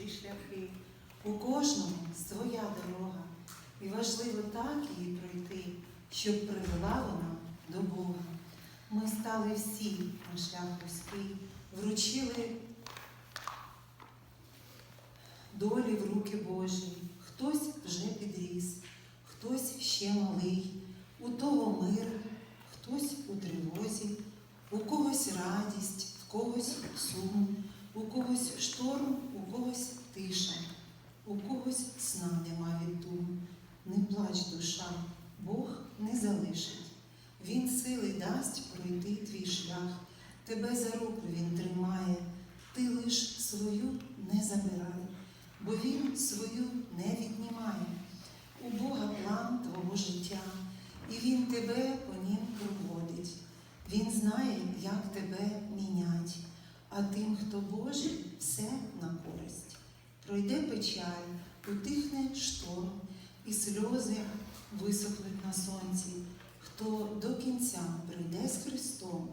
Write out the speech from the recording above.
чужі шляхи. У кожному своя дорога, і важливо так її пройти, щоб привела вона до Бога. Ми стали всі на шлях вузький, вручили долі в руки Божі. Хтось вже підріс, хтось ще малий, у того мир, хтось у тривозі, у когось радість, в когось сум, у когось шторм, у когось тиша, у когось сна нема від дум. Не плач, душа, Бог не залишить. Він сили дасть пройти твій шлях, тебе за руку він тримає, ти лиш свою не забирай, бо він свою не віднімає. У Бога план твого життя, і Він тебе по нім проводить. Він знає, як тебе а тим, хто Божий, все на користь. Пройде печаль, утихне шторм, і сльози висохнуть на сонці. Хто до кінця прийде з Христом,